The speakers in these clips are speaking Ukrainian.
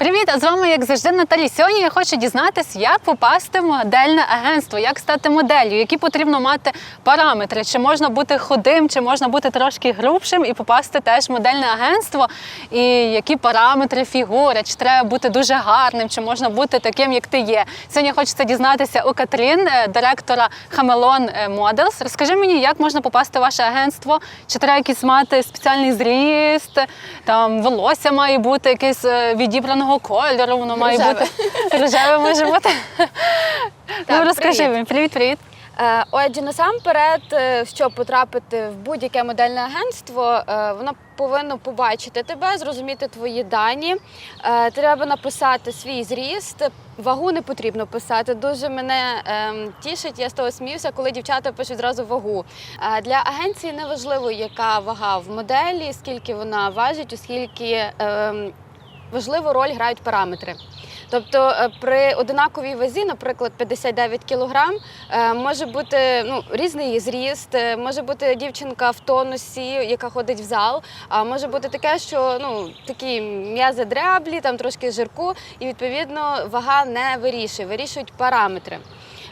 Привіт! А з вами, як завжди, Наталі. Сьогодні я хочу дізнатися, як попасти в модельне агентство, як стати моделлю, які потрібно мати параметри, чи можна бути худим, чи можна бути трошки грубшим і попасти теж в модельне агентство, і які параметри фігури, чи треба бути дуже гарним, чи можна бути таким, як ти є. Сьогодні хочеться дізнатися у Катрін, е, директора Хамелон Models. Розкажи мені, як можна попасти в ваше агентство, чи треба якийсь мати спеціальний зріст, там волосся має бути якесь е, відібраного кольору, воно має Рожеве. бути рожеве може бути. ну розкажи мені, привіт, привіт. Е, Отже, насамперед, е, щоб потрапити в будь-яке модельне агентство, е, воно повинно побачити тебе, зрозуміти твої дані. Треба написати свій зріст. Вагу не потрібно писати. Дуже мене ем, тішить. Я з того сміюся, коли дівчата пишуть зразу вагу. Е, Для агенції не важливо, яка вага в моделі, скільки вона важить, оскільки ем, важливу роль грають параметри. Тобто е, при одинаковій вазі, наприклад, 59 кілограм, е, може бути ну, різний зріст, е, може бути дівчинка в тонусі, яка ходить в зал, а може бути таке, що ну, такі м'язи дряблі, там трошки жирку, і відповідно вага не вирішує, вирішують параметри.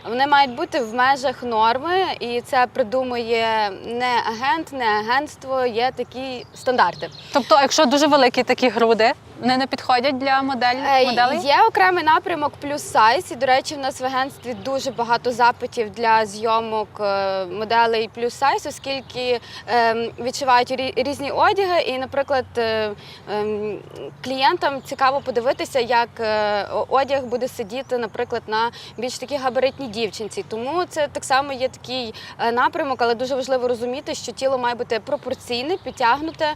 Вони мають бути в межах норми, і це придумує не агент, не агентство, є такі стандарти. Тобто, якщо дуже великі такі груди, вони не підходять для модель, Е, моделей? Є окремий напрямок плюс сайз. І, до речі, в нас в агентстві дуже багато запитів для зйомок е, моделей плюс сайз, оскільки е, відчувають різні одяги. І, наприклад, е, е, клієнтам цікаво подивитися, як одяг буде сидіти, наприклад, на більш такій габаритній дівчинці. Тому це так само є такий е, напрямок, але дуже важливо розуміти, що тіло має бути пропорційне, підтягнуте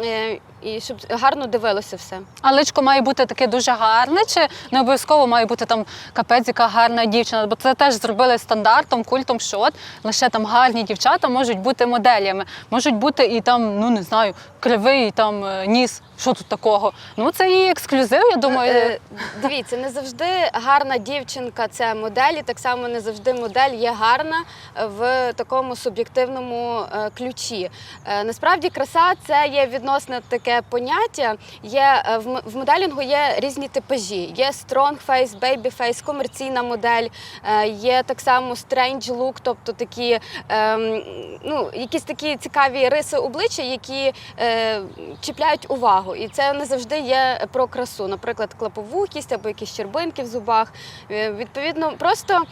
е, і щоб гарно дивилося все. А личко має бути таке дуже гарне, чи не обов'язково має бути там капець, яка гарна дівчина? Бо це теж зробили стандартом, культом, що от лише там гарні дівчата можуть бути моделями. Можуть бути і там, ну не знаю, кривий там е, ніс. Що тут такого? Ну це і ексклюзив, я думаю. Е, Дивіться, не завжди гарна дівчинка це модель, і так само не завжди модель є гарна в такому суб'єктивному е, ключі. Насправді, краса це є відносно таке поняття. Є е, в моделінгу є різні типажі. Є strong face, baby face, комерційна модель, е, є так само strange look, тобто такі ем, ну, якісь такі цікаві риси обличчя, які е, чіпляють увагу. І це не завжди є про красу, наприклад, клаповухість або якісь щербинки в зубах. Е, Відповідно, просто.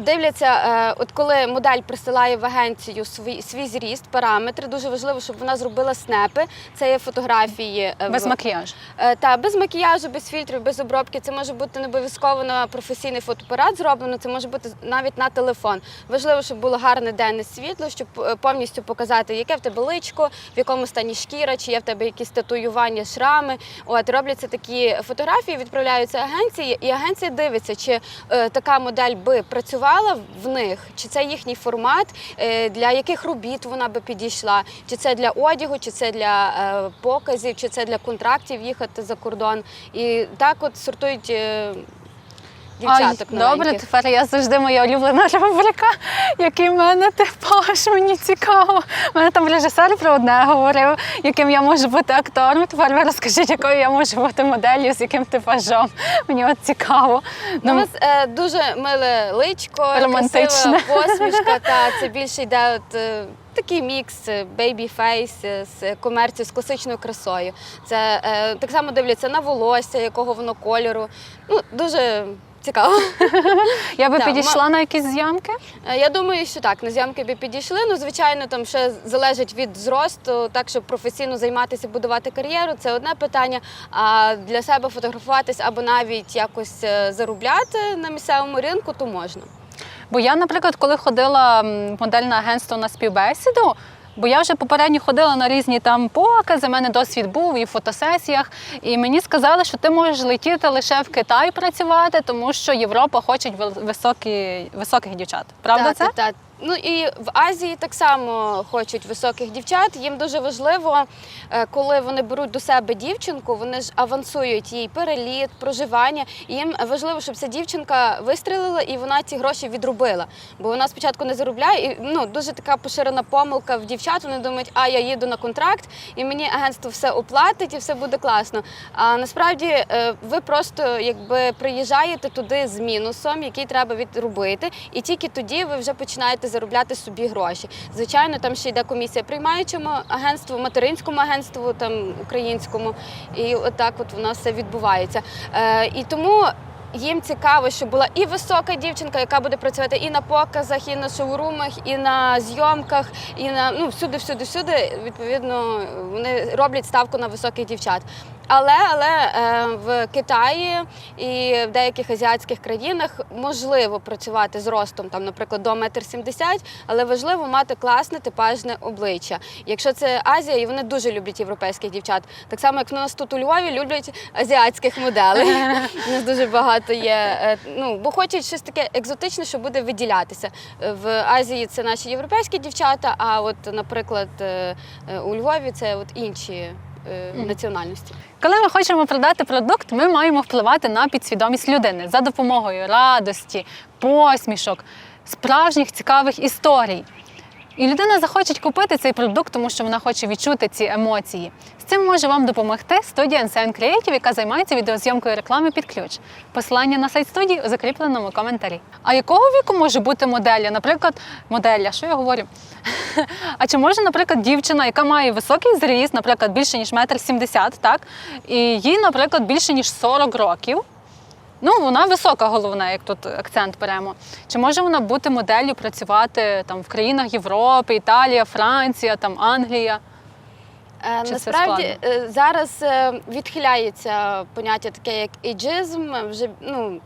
Дивляться, е, от коли модель присилає в агенцію свій, свій зріст, параметри, дуже важливо, щоб вона зробила снепи. Це є фотографії е, Без макіяжу. Е, Та без макіяжу, без фільтрів, без обробки. Це може бути не обов'язково на професійний фотоапарат зроблено. Це може бути навіть на телефон. Важливо, щоб було гарне денне світло, щоб повністю показати, яке в тебе личко, в якому стані шкіра, чи є в тебе якісь татуювання, шрами. От робляться такі фотографії, відправляються агенції, і агенція дивиться, чи е, така модель би працювала в них, чи це їхній формат, е, для яких робіт вона би підійшла, чи це для одягу, чи це для е, показів, чи це для контрактів їхати за кордон. І так от сортують е, дівчаток. Ай, добре, тепер я завжди моя улюблена рубрика, який мене типаж, мені цікаво. У мене там режисер про одне говорив, яким я можу бути актором. Тепер ви розкажіть, якою я можу бути моделлю, з яким типажом. Мені от цікаво. Ну, у вас е, дуже миле личко, Романтичне. красива посмішка. Та це більше йде от. е, Такий мікс бейбі фейс з комерцією, з класичною красою. Це е, так само дивляться на волосся, якого воно кольору. Ну дуже цікаво. я би підійшла на якісь зйомки. Е, Я думаю, що так, на зйомки би підійшли. Ну, звичайно, там ще залежить від зросту, так щоб професійно займатися, будувати кар'єру, це одне питання. А для себе фотографуватись або навіть якось е, заробляти на місцевому ринку, то можна. Бо я, наприклад, коли ходила м, в модельне агентство на співбесіду, бо я вже попередньо ходила на різні там покази, в мене досвід був і в фотосесіях, і мені сказали, що ти можеш летіти лише в Китай працювати, тому що Європа хоче високі, високих дівчат. Правда так, це? Так, та, Ну і в Азії так само хочуть високих дівчат. Їм дуже важливо, е, коли вони беруть до себе дівчинку, вони ж авансують їй переліт, проживання. Їм важливо, щоб ця дівчинка вистрілила і вона ці гроші відробила. Бо вона спочатку не заробляє. І ну дуже така поширена помилка в дівчат. Вони думають, а я їду на контракт, і мені агентство все оплатить, і все буде класно. А насправді е, ви просто якби приїжджаєте туди з мінусом, який треба відробити, і тільки тоді ви вже починаєте заробляти собі гроші. Звичайно, там ще йде комісія приймаючому агентству, материнському агентству, там українському, і отак от воно все відбувається. Е, і тому. Їм цікаво, щоб була і висока дівчинка, яка буде працювати і на показах, і на шоурумах, і на зйомках, і на ну всюди, всюди, всюди. Відповідно, вони роблять ставку на високих дівчат. Але але е, в Китаї і в деяких азіатських країнах можливо працювати з ростом, там, наприклад, до 1,70 м, але важливо мати класне типажне обличчя. Якщо це Азія, і вони дуже люблять європейських дівчат, так само як в нас тут у Львові люблять азіатських моделей. У нас дуже багато є. е, Ну бо хочуть щось таке екзотичне, що буде виділятися. В Азії це наші європейські дівчата. А от, наприклад, е, у Львові це от інші національності. Коли ми хочемо продати продукт, ми маємо впливати на підсвідомість людини за допомогою радості, посмішок, справжніх цікавих історій. І людина захоче купити цей продукт, тому що вона хоче відчути ці емоції. З цим може вам допомогти студія NCN Creative, яка займається відеозйомкою реклами під ключ. Посилання на сайт студії у закріпленому коментарі. А якого віку може бути модель? Наприклад, модель, що я говорю? А чи може, наприклад, дівчина, яка має високий зріст, наприклад, більше ніж метр сімдесят, так? І їй, наприклад, більше ніж 40 років. Ну, вона висока головна, як тут акцент беремо. Чи може вона бути моделлю працювати там в країнах Європи, Італія, Франція, там Англія? Е, Чи Насправді е, зараз е, відхиляється поняття таке, як іджизм. Вже ну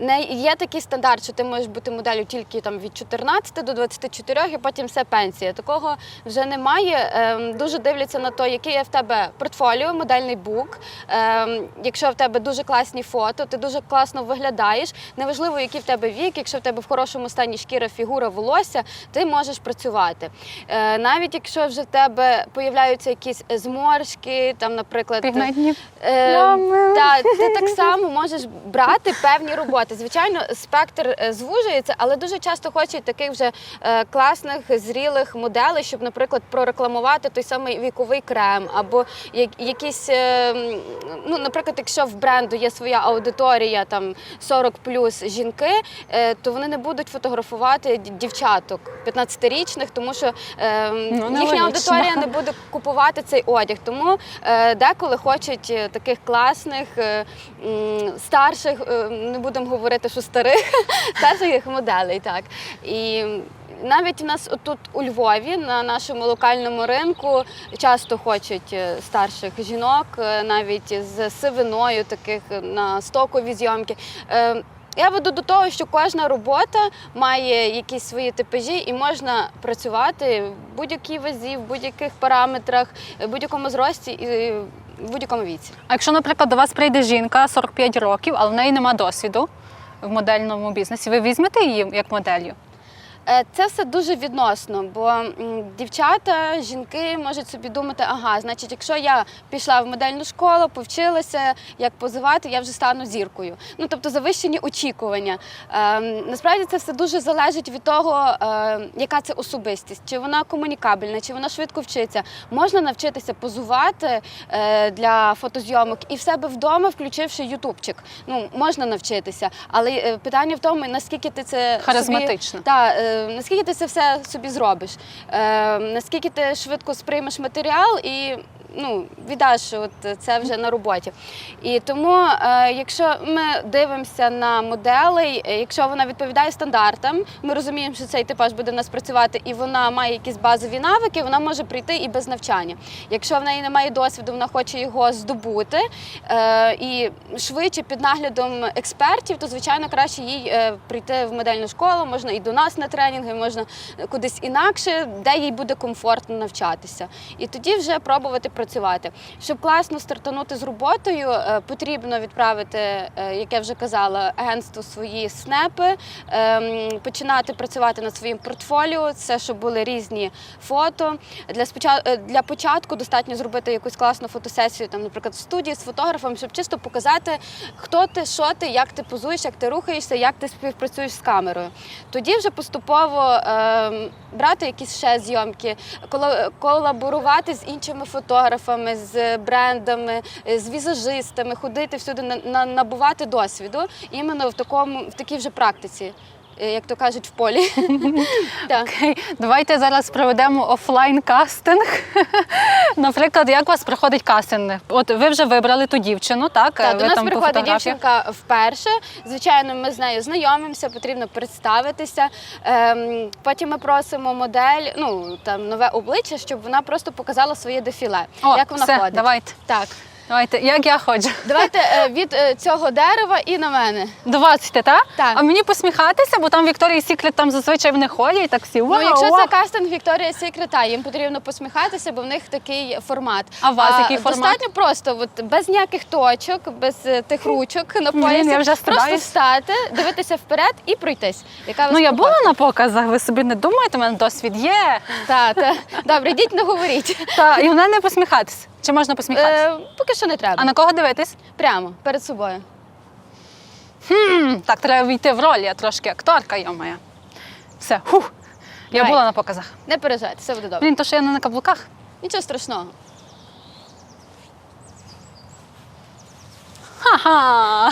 не є такий стандарт, що ти можеш бути моделлю тільки там від 14 до 24, і потім все пенсія. Такого вже немає. Ем, Дуже дивляться на те, який є в тебе портфоліо, модельний бук. Ем, Якщо в тебе дуже класні фото, ти дуже класно виглядаєш. Неважливо, який в тебе вік, якщо в тебе в хорошому стані шкіра, фігура, волосся, ти можеш працювати. Е, Навіть якщо вже в тебе появляються якісь зморшки, там, наприклад, Пігментні? Е, та, ти так само можеш брати певні роботи. Звичайно, спектр е, звужується, але дуже часто хочуть таких вже е, класних, зрілих моделей, щоб, наприклад, прорекламувати той самий віковий крем, або якісь, е, ну, наприклад, якщо в бренду є своя аудиторія, там 40 плюс жінки, то вони не будуть фотографувати дівчаток 15-річних, тому що Ну, їхня аудиторія не буде купувати цей одяг. Тому деколи хочуть таких класних, старших, не будемо говорити, що старих, старших моделей. Так. І навіть в нас тут у Львові на нашому локальному ринку часто хочуть е, старших жінок, е, навіть з сивиною, таких е, на стокові зйомки. Я веду до того, що кожна робота має якісь свої типажі, і можна працювати в будь-якій вазі, в будь-яких параметрах, в будь-якому зрості і в будь-якому віці. А якщо, наприклад, до вас прийде жінка 45 років, але в неї нема досвіду в модельному бізнесі, ви візьмете її як моделлю? Е, Це все дуже відносно, бо дівчата, жінки можуть собі думати, ага, значить, якщо я пішла в модельну школу, повчилася, як позивати, я вже стану зіркою. Ну тобто завищені очікування. Ем, насправді це все дуже залежить від того, е, яка це особистість, чи вона комунікабельна, чи вона швидко вчиться. Можна навчитися позувати е, для фотозйомок і в себе вдома, включивши ютубчик. Ну можна навчитися, але питання в тому, наскільки ти це собі- Харизматично. та е, наскільки ти це все собі зробиш, е, наскільки ти швидко сприймеш матеріал? І ну, віддаш от це вже на роботі. І тому, е, якщо ми дивимося на моделей, е, якщо вона відповідає стандартам, ми розуміємо, що цей типаж буде в нас працювати, і вона має якісь базові навики, вона може прийти і без навчання. Якщо в неї немає досвіду, вона хоче його здобути е, і швидше під наглядом експертів, то звичайно краще їй прийти в модельну школу, можна і до нас на тренінги, можна кудись інакше, де їй буде комфортно навчатися. І тоді вже пробувати працювати. Щоб класно стартанути з роботою, е, потрібно відправити, е, як я вже казала, агентству свої снепи, ем, починати працювати над своїм портфоліо. Це щоб були різні фото. Для спочатку для початку достатньо зробити якусь класну фотосесію, там, наприклад, в студії з фотографом, щоб чисто показати, хто ти, що ти, як ти позуєш, як ти рухаєшся, як ти співпрацюєш з камерою. Тоді вже поступово ем, брати якісь ще зйомки, колаборувати з іншими фотографами, з брендами, е, з візажистами, ходити всюди, на, на- набувати досвіду іменно в такому в такій вже практиці. Е, Як то кажуть, в полі. Окей, давайте зараз проведемо офлайн кастинг. Наприклад, як у вас проходить кастинг? От ви вже вибрали ту дівчину, так? Так, до нас приходить дівчинка вперше. Звичайно, ми з нею знайомимося, потрібно представитися. Ем, потім ми просимо модель, ну там нове обличчя, щоб вона просто показала своє дефіле. О, як вона все, ходить. давайте. Так, Давайте, як я ходжу. давайте е, від е, цього дерева і на мене. До вас йти, так? Так. А мені посміхатися, бо там Вікторія Сіклет там зазвичай вони ходять, так всі. Ну, «Вау, якщо вау». це кастинг Вікторія Сікрета, їм потрібно посміхатися, бо в них такий формат. А у вас який формат? Достатньо просто, от, без ніяких точок, без е, тих ручок на Блін, поясі. я вже просто стидаюсь. встати, дивитися вперед і пройтись. Яка у вас Ну я була на показах, ви собі не думаєте, у мене досвід є. Так, так. Добре, йдіть не говоріть. Та, і вона не посміхатися. Чи можна посміхатися? Е, поки що не треба. А на кого дивитись? Прямо перед собою. Хм, так, треба війти в роль, я трошки акторка, я моя. Все, хух. Я Давай. була на показах. Не переживайте, все буде добре. Блін, то що я не на каблуках. Нічого страшного. Ха-ха.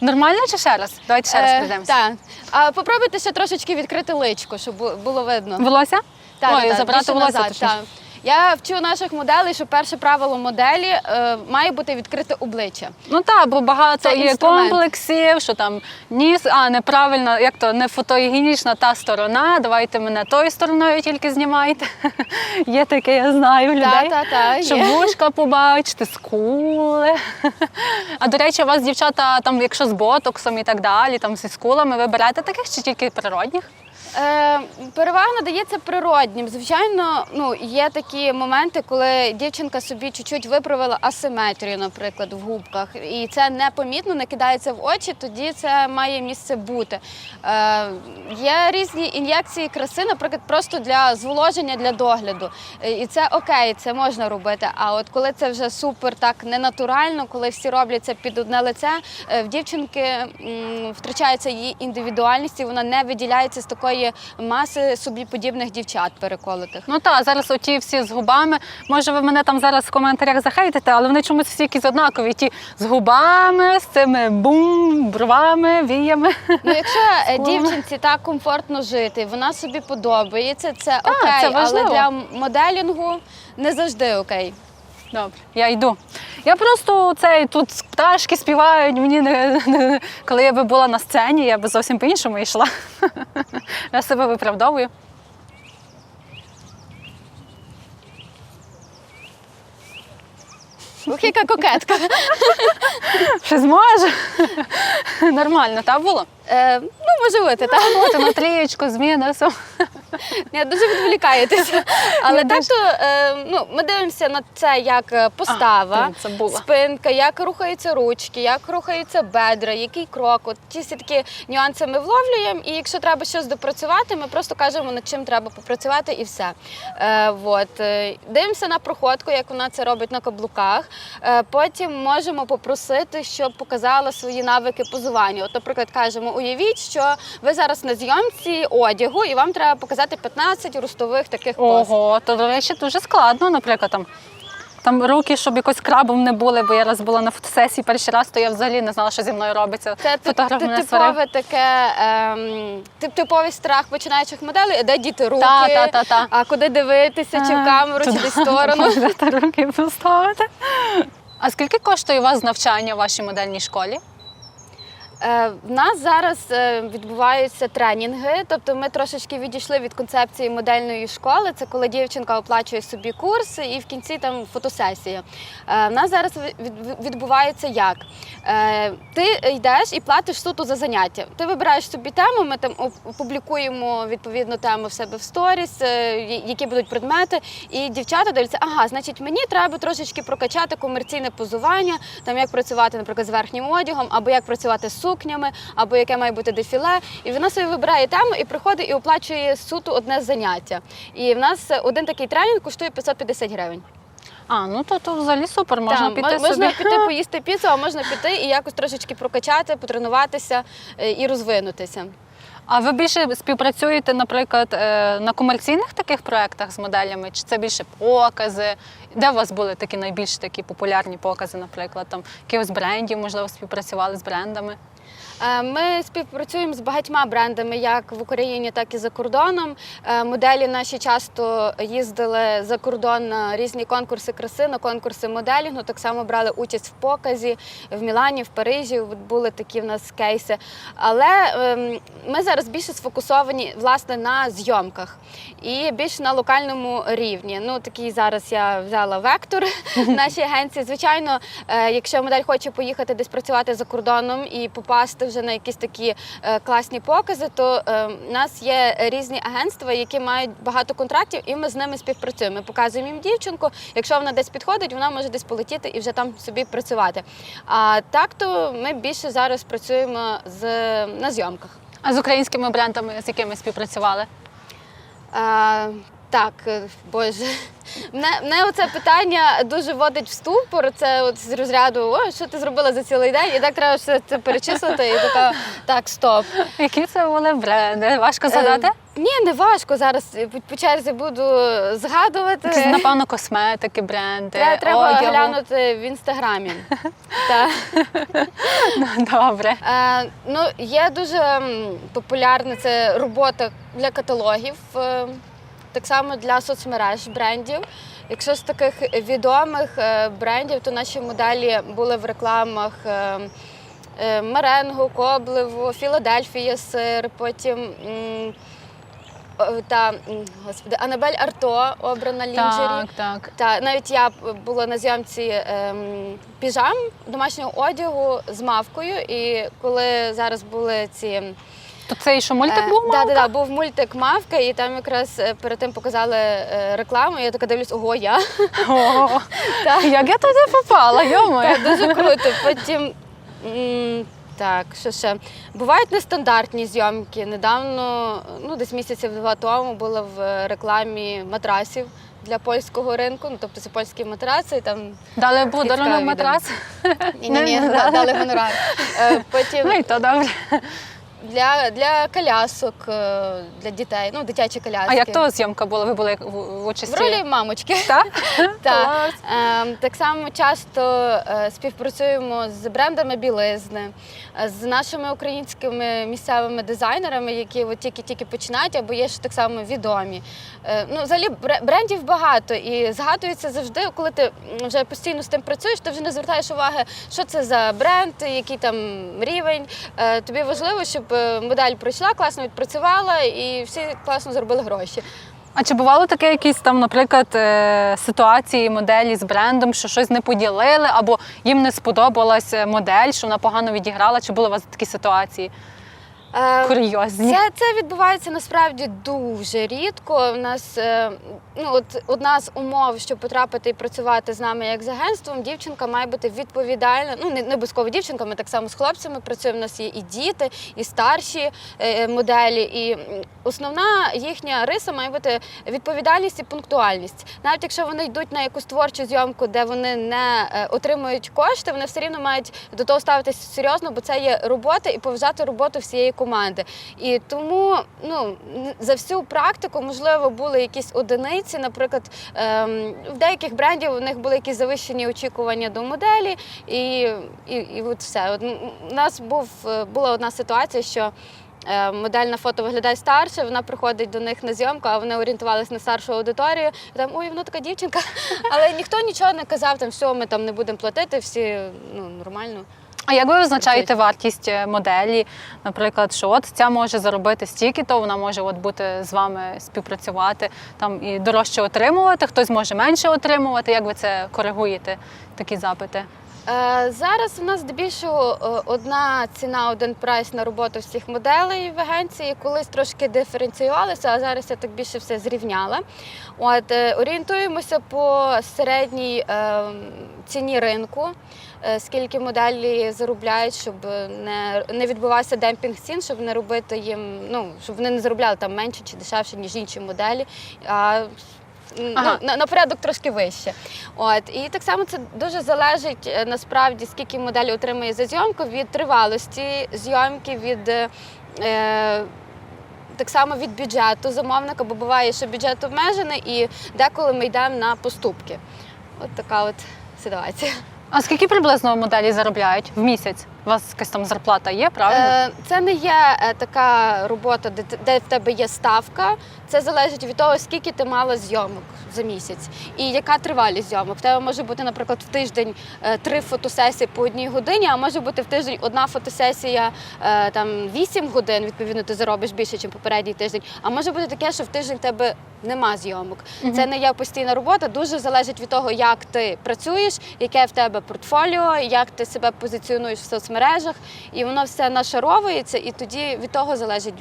Нормально чи ще раз? Давайте ще раз Е, прийдемося. Так. А попробуйте ще трошечки відкрити личко, щоб бу- було видно. Волосся? Так, Ой, забрати більше волосся. назад, точніше. так. Я вчу наших моделей, що перше правило моделі е, має бути відкрите обличчя. Ну так, бо багато Це є інструмент. комплексів, що там ніс, а неправильно, як то не фотогенічна та сторона. Давайте мене тою стороною тільки знімайте. Є таке, я знаю людей. Та, та, та, Щоб є. вушка побачити, скули. А до речі, у вас дівчата, там, якщо з ботоксом і так далі, там зі скулами, ви берете таких чи тільки природних? Е, перевага надається природнім. Звичайно, ну є такі моменти, коли дівчинка собі чуть-чуть виправила асиметрію, наприклад, в губках, і це непомітно не кидається в очі, тоді це має місце бути. Е, є різні ін'єкції краси, наприклад, просто для зволоження, для догляду. Е, І це окей, це можна робити. А от коли це вже супер так ненатурально, коли всі роблять це під одне лице, е, в дівчинки м, втрачається її індивідуальність, і вона не виділяється з такої маси собі подібних дівчат переколотих. Ну так, зараз оті всі з губами. Може, ви мене там зараз в коментарях захейтите, але вони чомусь всі якісь однакові. Ті з губами, з цими бум, бровами, віями. Ну, якщо е, дівчинці так комфортно жити, вона собі подобається, це Так, окей, це але важливо. для моделінгу не завжди окей. Добре, я йду. Я просто цей тут пташки співають. Мені не, не коли я би була на сцені, я би зовсім по-іншому йшла. Я себе виправдовую. Ух, яка кокетка. Щось може. Нормально, так було? Е, ну, може бути, так. От на трієчку, з Ні, дуже відволікаєтеся. Але так то е, ну, ми дивимося на це як е, постава, А, це спинка, як рухаються ручки, як рухаються бедра, який крок. От ті всі такі нюанси ми вловлюємо. І якщо треба щось допрацювати, ми просто кажемо, над чим треба попрацювати, і все. Е, от. Е, Дивимося на проходку, як вона це робить на каблуках. Е, потім можемо попросити, щоб показала свої навики позування. От, наприклад, кажемо, уявіть, що ви зараз на зйомці одягу, і вам треба показати 15 ростових таких поз. Ого, то, до речі, дуже складно, наприклад, там. Там руки, щоб якось крабом не були, бо я раз була на фотосесії перший раз, то я взагалі не знала, що зі мною робиться. Це Фотограф ти- сварив. типове таке ем, тип, типовий страх починаючих моделей, де діти руки, Та, та, та, та. а куди дивитися, чи в камеру, чи десь сторону. Руки поставити. А скільки коштує у вас навчання в вашій модельній школі? Е, В нас зараз е, відбуваються тренінги, тобто ми трошечки відійшли від концепції модельної школи. Це коли дівчинка оплачує собі курс і в кінці там фотосесія. Е, В нас зараз від- від- відбувається як? Ти йдеш і платиш суто за заняття. Ти вибираєш собі тему, ми там оп- публікуємо відповідну тему в себе в сторіс, які будуть предмети, і дівчата дивляться, ага, значить, мені треба трошечки прокачати комерційне позування, там як працювати, наприклад, з верхнім одягом, або як працювати з сукнями, або яке має бути дефіле. І вона собі вибирає тему і приходить і оплачує суто одне заняття. І в нас один такий тренінг коштує 550 гривень. А, ну то, то взагалі супер, можна Так, піти можна собі. піти поїсти піцу, а можна піти і якось трошечки прокачати, потренуватися е, і розвинутися. А ви більше співпрацюєте, наприклад, е, на комерційних таких проєктах з моделями? Чи це більше покази? Де у вас були такі найбільш такі популярні покази, наприклад, там якихось брендів, можливо, співпрацювали з брендами? Е, Ми співпрацюємо з багатьма брендами, як в Україні, так і за кордоном. Е, Моделі наші часто їздили за кордон на різні конкурси краси, на конкурси моделінгу. Так само брали участь в показі в Мілані, в Парижі. Були такі в нас кейси. Але ем, ми зараз більше сфокусовані власне на зйомках і більше на локальному рівні. Ну такий зараз я взяла вектор в нашій агенції. Звичайно, е, якщо модель хоче поїхати десь працювати за кордоном і попасти вже на якісь такі е, класні покази, то е, в нас є різні агентства, які мають багато контрактів, і ми з ними співпрацюємо. Ми показуємо їм дівчинку. Якщо вона десь підходить, вона може десь полетіти і вже там собі працювати. А так то ми більше зараз працюємо з на зйомках. А з українськими брендами, з якими співпрацювали? Так, е, боже. Мене, мене оце питання дуже вводить в ступор. Це от з розряду, о, що ти зробила за цілий день, і так треба все це перечислити. І така, так, стоп. Які це були бренди? Важко згадати? Е, ні, не важко. Зараз по- по черзі буду згадувати. Якісь, напевно, косметики, бренди. Треба, треба одягу. глянути в інстаграмі. Так. Добре. Е, ну, є дуже популярна це робота для каталогів, е, так само для соцмереж брендів. Якщо з таких відомих е, брендів, то наші моделі були в рекламах е, е, Меренго, Коблево, Філадельфія сир, потім. Та господи, Анабель Арто обрана лінджері. Так, так. Та навіть я була на зйомці ем, піжам домашнього одягу з мавкою. І коли зараз були ці То це і що мультик був? да, мав? да, да, був мультик Мавка, і там якраз е, перед тим показали е, рекламу. і Я така дивлюсь, ого, я О, Так. Як я туди попала, йомаю. Так, дуже круто. Потім так, що ще бувають нестандартні зйомки. Недавно, ну десь місяців два тому, була в рекламі матрасів. Для польського ринку, ну тобто це польські матраси, і там Дали подарунок матрас? Ні, ні, ні, дали. гонорар. Е, Потім Ну і то добре. Для, для колясок, е, для дітей, ну, дитячі коляски. А як то зйомка була? Ви були в участі? В ролі мамочки. Так? Так. Ем, так само часто е, співпрацюємо з брендами білизни, з нашими українськими місцевими дизайнерами, які тільки-тільки починають, або є ще так само відомі. Е, ну, взагалі брендів багато і згадується завжди, коли ти вже постійно з тим працюєш, ти вже не звертаєш уваги, що це за бренд, який там рівень. Тобі важливо, щоб е, модель пройшла, класно відпрацювала і всі класно заробили гроші. А чи бувало таке якісь там, наприклад, е, ситуації моделі з брендом, що щось не поділили, або їм не сподобалась е, модель, що вона погано відіграла? Чи були у вас такі ситуації Е, курйозні? Це, це відбувається насправді дуже рідко. У нас е, ну, от одна з умов, щоб потрапити і працювати з нами як з агентством, дівчинка має бути відповідальна. Ну не, не обов'язково дівчинка, ми так само з хлопцями працюємо. У нас є і діти, і старші е, моделі. І основна їхня риса має бути відповідальність і пунктуальність. Навіть якщо вони йдуть на якусь творчу зйомку, де вони не е, отримують кошти, вони все рівно мають до того ставитися серйозно, бо це є робота і поважати роботу всієї команди. І тому ну за всю практику, можливо, були якісь одиниці. Наприклад, ем, в деяких брендів у них були якісь завищені очікування до моделі, і, і, і от все. От у нас був е, була одна ситуація, що. е, Модель на фото виглядає старше, вона приходить до них на зйомку, а вони орієнтувалися на старшу аудиторію. І там ой, вона така дівчинка. Але ніхто нічого не казав, там все, ми там не будемо платити, всі ну нормально. А як ви визначаєте вартість е, моделі? Наприклад, що от ця може заробити стільки, то вона може от бути з вами співпрацювати там і дорожче отримувати, хтось може менше отримувати. Як ви це коригуєте, такі запити? Е, Зараз у нас здебільшого е, одна ціна, один прайс на роботу всіх моделей в агенції. Колись трошки диференціювалися, а зараз я так більше все зрівняла. От е, орієнтуємося по середній е, ціні ринку. Скільки моделі заробляють, щоб не, відбувався демпінг цін, щоб не робити їм, ну щоб вони не заробляли там менше чи дешевше, ніж інші моделі. А Ага. ну, на, на порядок трошки вище. От і так само це дуже залежить е, насправді, скільки модель отримує за зйомку від тривалості зйомки, від е, е, так само від бюджету замовника, бо буває, що бюджет обмежений, і деколи ми йдемо на поступки. От така от ситуація. А скільки приблизно моделі заробляють в місяць? У вас якась там зарплата є, правильно? Е, Це не є е, така робота, де, в тебе є ставка. Це залежить від того, скільки ти мала зйомок за місяць і яка тривалість зйомок. В тебе може бути, наприклад, в тиждень е, три фотосесії по одній годині, а може бути в тиждень одна фотосесія там вісім годин. Відповідно, ти заробиш більше, ніж попередній тиждень. А може бути таке, що в тиждень в тебе нема зйомок. Це не є постійна робота. Дуже залежить від того, як ти працюєш, яке в тебе портфоліо, як ти себе позиціонуєш в соцмережах, і воно все нашаровується, і тоді від того залежить.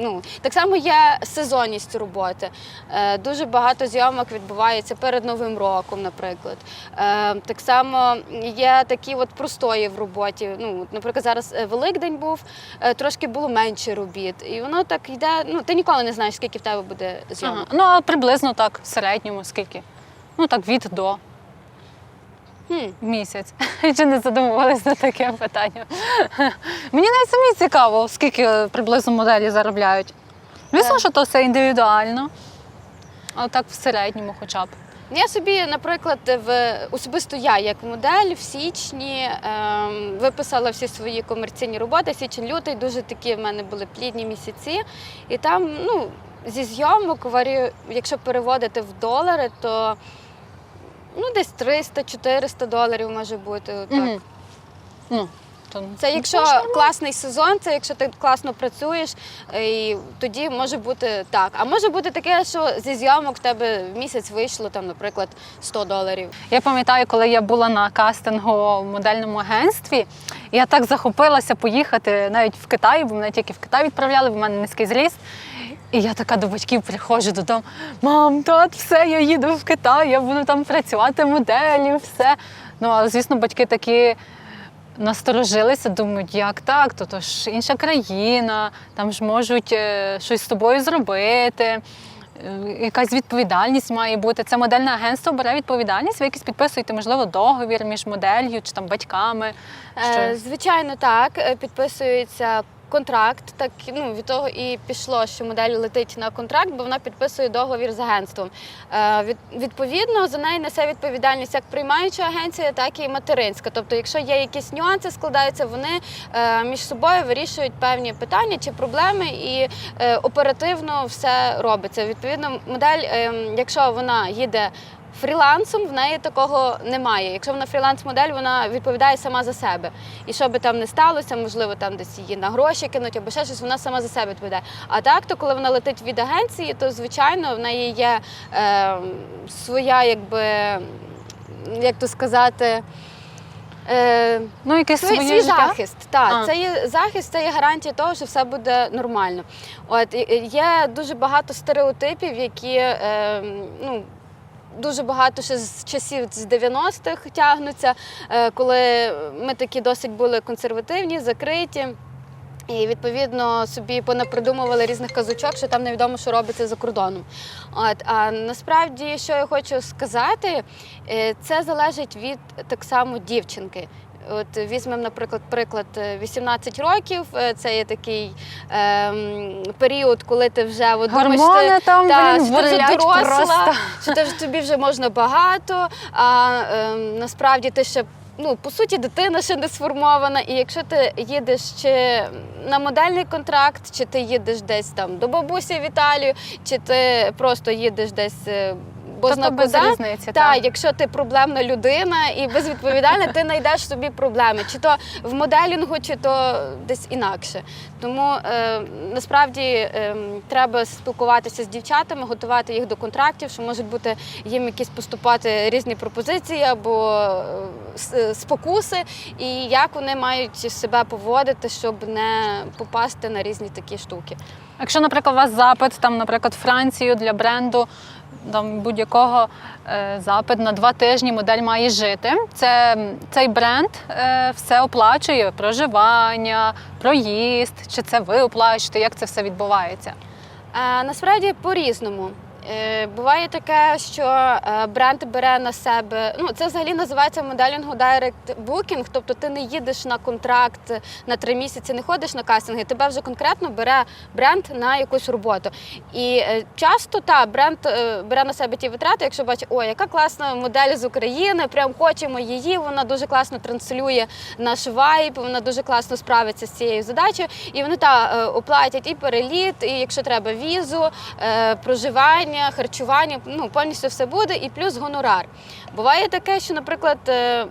Ну, так само є сезонність роботи. Е, дуже багато зйомок відбувається перед Новим роком, наприклад. Е, так само є такі от простої в роботі. Ну, наприклад, зараз е, Великдень був, е, трошки було менше робіт. І воно так йде. Ну, ти ніколи не знаєш, скільки в тебе буде зйомок. Ага. Ну а приблизно так, в середньому скільки? Ну так від до Хм. місяць. Чи не задумувались на таке питання? Мені навіть самі цікаво, скільки приблизно моделі заробляють. Звісно, Е. що то все індивідуально. А так в середньому хоча б. Я собі, наприклад, в особисто я як модель в січні ем, виписала всі свої комерційні роботи. Січень-лютий дуже такі в мене були плідні місяці. І там, ну, зі зйомок, якщо переводити в долари, то ну, десь 300-400 доларів може бути. отак. Угу. Ну, то, Це якщо класний сезон, це якщо ти класно працюєш, е, і тоді може бути так. А може бути таке, що зі зйомок в тебе в місяць вийшло там, наприклад, 100 доларів. Я пам'ятаю, коли я була на кастингу в модельному агентстві, я так захопилася поїхати навіть в Китай, бо мене тільки в Китай відправляли, бо в мене низький зріст. І я така до батьків приходжу додому: мам, тат, все, я їду в Китай, я буду там працювати моделлю, все. Ну, але, звісно, батьки такі насторожилися, думають, як так, то, то ж інша країна, там ж можуть е, щось з тобою зробити. е, Якась відповідальність має бути. Це модельне агентство бере відповідальність. Ви якісь підписуєте, можливо, договір між моделлю чи там батьками. Е, Що... Звичайно, так. Підписується контракт. Так ну від того і пішло, що модель летить на контракт, бо вона підписує договір з агентством. Е, від, відповідно, за неї несе відповідальність як приймаюча агенція, так і материнська. Тобто, якщо є якісь нюанси, складаються, вони е, між собою вирішують певні питання чи проблеми, і е, оперативно все робиться. Відповідно, модель, е, якщо вона їде. Фрілансом в неї такого немає. Якщо вона фріланс-модель, вона відповідає сама за себе. І що би там не сталося, можливо, там десь її на гроші кинуть або ще щось, вона сама за себе відповідає. А так, то коли вона летить від агенції, то звичайно в неї є е, своя, якби як то сказати. Е, Ну, якесь Свій, свій захист, так. А. Це є захист, це є гарантія того, що все буде нормально. От є дуже багато стереотипів, які е, ну. Дуже багато ще з часів з 90-х тягнуться, е, коли ми такі досить були консервативні, закриті. І відповідно собі понапридумували різних казочок, що там невідомо, що робиться за кордоном. От а насправді, що я хочу сказати, е, це залежить від так само дівчинки. От візьмемо, наприклад, приклад е, 18 років. е, Це є такий ем, період, коли ти вже от, думаєш, ти, там, та, блін, що ти вже доросла, просто. що ти тобі вже можна багато. А ем, насправді ти ще. Ну, по суті, дитина ще не сформована, і якщо ти їдеш чи на модельний контракт, чи ти їдеш десь там до бабусі в Італію, чи ти просто їдеш десь е, Тобто без різниці, Та, так. якщо ти проблемна людина і безвідповідальна, ти знайдеш собі проблеми, чи то в моделінгу, чи то десь інакше. Тому е, насправді е, треба спілкуватися з дівчатами, готувати їх до контрактів, що можуть бути їм якісь поступати різні пропозиції або е, спокуси, і як вони мають себе поводити, щоб не попасти на різні такі штуки. Якщо, наприклад, у вас запит, там, наприклад, Францію для бренду там, будь-якого е, запит на два тижні модель має жити. Це цей бренд е, все оплачує: проживання, проїзд, чи це ви оплачуєте, як це все відбувається? Е, насправді по-різному. Е, Буває таке, що е, бренд бере на себе. Ну це взагалі називається моделінгу Direct Booking, тобто ти не їдеш на контракт на три місяці, не ходиш на кастинги. Тебе вже конкретно бере бренд на якусь роботу. І е, часто та бренд бере на себе ті витрати, якщо бачить, ой, яка класна модель з України, прям хочемо її. Вона дуже класно транслює наш вайб, вона дуже класно справиться з цією задачею. І вони та оплатять і переліт, і якщо треба візу, е, проживання, харчування, ну повністю все буде, і плюс гонорар. Буває таке, що, наприклад. е,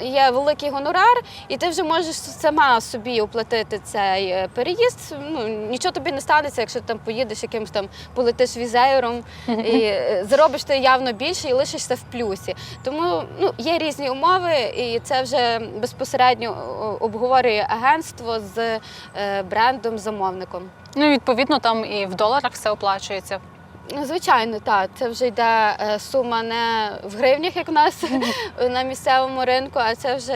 Є великий гонорар, і ти вже можеш сама собі оплатити цей е, переїзд. Ну нічого тобі не станеться, якщо ти там поїдеш якимось там полетиш візеєром і е, заробиш ти явно більше і лишишся в плюсі. Тому ну є різні умови, і це вже безпосередньо обговорює агентство з е, брендом замовником. Ну, відповідно, там і в доларах все оплачується. Звичайно, так. Це вже йде е, сума не в гривнях, як в нас на місцевому ринку, а це вже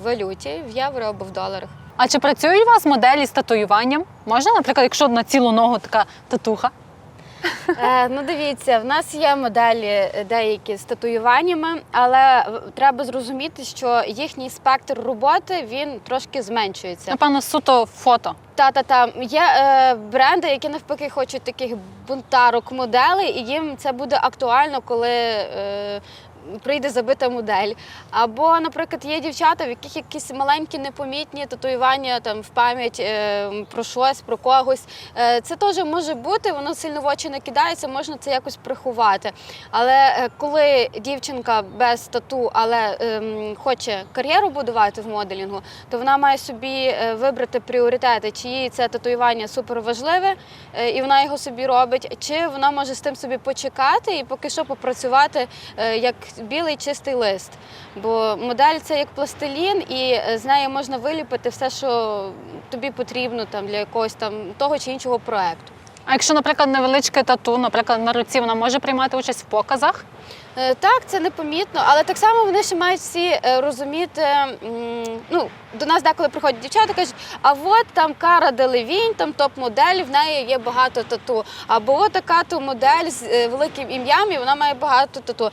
в валюті, в євро або в доларах. А чи працюють у вас моделі з татуюванням? Можна, наприклад, якщо на цілу ногу така татуха? Е, ну, дивіться, в нас є моделі е, деякі з татуюваннями, але треба зрозуміти, що їхній спектр роботи він трошки зменшується. Напевно, суто фото. Та та та є е, бренди, які навпаки хочуть таких бунтарок моделей, і їм це буде актуально, коли. Е, Прийде забита модель. Або, наприклад, є дівчата, в яких якісь маленькі непомітні татуювання там в пам'ять е, про щось, про когось. Е, це теж може бути, воно сильно в очі не кидається, можна це якось приховати. Але е, коли дівчинка без тату, але ем, хоче кар'єру будувати в моделінгу, то вона має собі е, вибрати пріоритети, чи їй це татуювання супер важливе, е, і вона його собі робить, чи вона може з тим собі почекати і поки що попрацювати е, як білий чистий лист. Бо модель це як пластилін, і е, з неї можна виліпити все, що тобі потрібно там для якогось там того чи іншого проекту. А якщо, наприклад, невеличке тату, наприклад, на руці вона може приймати участь в показах? Е, Так, це непомітно, але так само вони ще мають всі е, розуміти. Ну, до нас деколи приходять дівчата, кажуть, а от там Кара Делевінь, там топ-модель, в неї є багато тату. Або от така то модель з е, великим ім'ям, і вона має багато тату.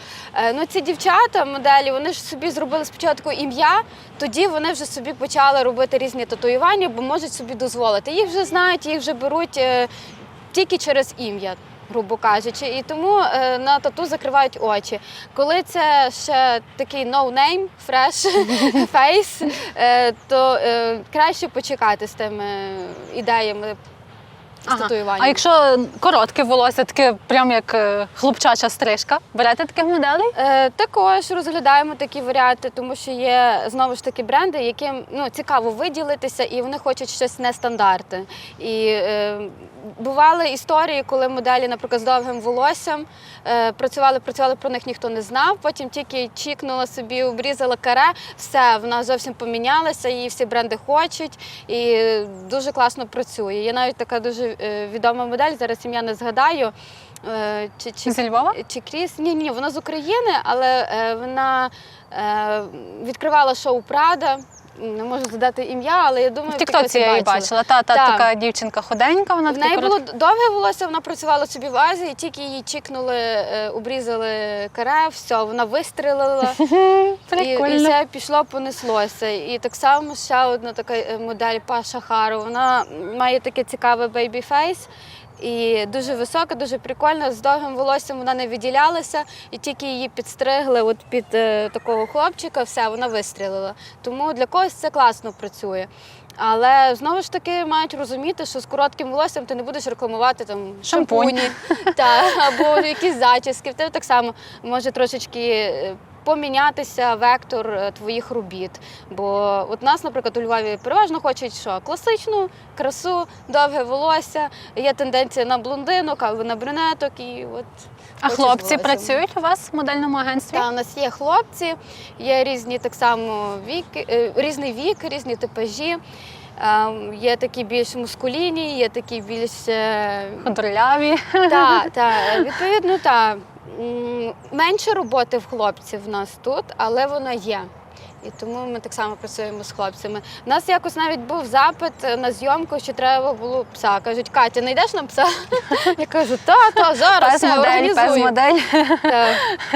Ну, ці дівчата, моделі, вони ж собі зробили спочатку ім'я, тоді вони вже собі почали робити різні татуювання, бо можуть собі дозволити. Їх вже знають, їх вже беруть тільки через ім'я грубо кажучи, і тому е, на тату закривають очі. Коли це ще такий no-name, fresh face, е, то е, краще почекати з тими ідеями з татуюванням. А якщо коротке волосся, таке прям як е, хлопчача стрижка, берете таких моделей? Е, також розглядаємо такі варіанти, тому що є знову ж таки бренди, яким ну, цікаво виділитися, і вони хочуть щось нестандартне. І е, бували історії, коли моделі, наприклад, з довгим волоссям е, працювали, працювали про них ніхто не знав. Потім тільки чікнула собі, обрізала каре, все, вона зовсім помінялася, її всі бренди хочуть, і дуже класно працює. Є навіть така дуже е, відома модель, зараз ім'я не згадаю. е, Чи, чи, Зі Львова? чи Кріс? Ні, ні, вона з України, але е, вона е, відкривала шоу Прада. Не можу задати ім'я, але я думаю, В Тіктоці я її бачила. Та, та Так. така дівчинка худенька, вона В неї було довге волосся, вона працювала собі в Азії, тільки її чікнули, е, обрізали каре, все, вона вистрілила. І, і це пішло, понеслося. І так само ще одна така е, модель Паша Хару. Вона має таке цікаве бейбі-фейс. І дуже висока, дуже прикольна. З довгим волоссям вона не виділялася, і тільки її підстригли от під е, такого хлопчика, все, вона вистрілила. Тому для когось це класно працює. Але знову ж таки мають розуміти, що з коротким волоссям ти не будеш рекламувати там шампуні та, або якісь зачіски. В тебе так само може трошечки е, помінятися вектор е, твоїх робіт. Бо от нас, наприклад, у Львові переважно хочуть що? Класичну красу, довге волосся. Є тенденція на блондинок або на брюнеток. І от А хлопці працюють у вас в модельному агентстві? Та, у нас є хлопці, є різні так само віки, е, різний вік, різні типажі. Ем, Є такі більш мускулінні, є такі більш е, Худорляві. та, відповідно, та. Менше роботи в хлопців в нас тут, але вона є. І тому ми так само працюємо з хлопцями. У нас якось навіть був запит на зйомку, що треба було пса. Кажуть, Катя, не йдеш нам пса? Я кажу, та, та, зараз Пес модель, пес модель.